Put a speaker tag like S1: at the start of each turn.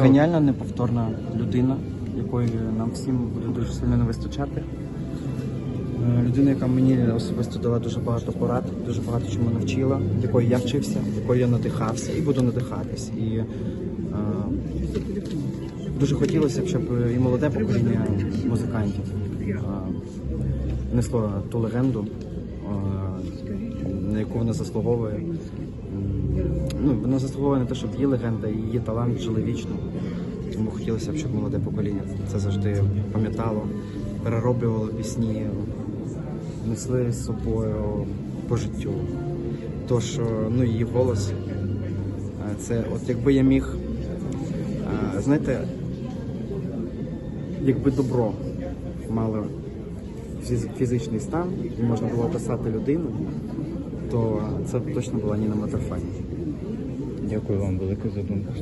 S1: Геніальна, неповторна людина, якої нам всім буде дуже сильно не вистачати. Е, Людина, яка мені особисто дала дуже багато порад, дуже багато чому навчила, якої я вчився, якою я надихався і буду надихатись. І е, дуже хотілося б, щоб і молоде покоління музикантів е, несло ту легенду, е, на яку вона заслуговує. Ну, вона заслуговує на те, щоб її легенда її талант жили вічно. Тому хотілося б, щоб молоде покоління це завжди пам'ятало, перероблювало пісні, несли з собою по життю. Тож, е, ну, її голос, е, це от якби я міг, е, знаєте, якби добро мало фізичний стан і можна було описати людину, то це б точно була Ніна Матерфані.
S2: Дякую вам велике за думку.